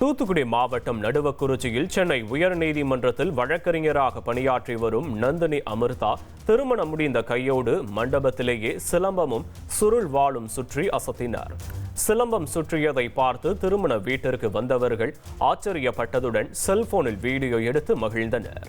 தூத்துக்குடி மாவட்டம் நடுவக்குறிச்சியில் சென்னை உயர்நீதிமன்றத்தில் வழக்கறிஞராக பணியாற்றி வரும் நந்தினி அமிர்தா திருமணம் முடிந்த கையோடு மண்டபத்திலேயே சிலம்பமும் சுருள் வாளும் சுற்றி அசத்தினார். சிலம்பம் சுற்றியதை பார்த்து திருமண வீட்டிற்கு வந்தவர்கள் ஆச்சரியப்பட்டதுடன் செல்போனில் வீடியோ எடுத்து மகிழ்ந்தனர்.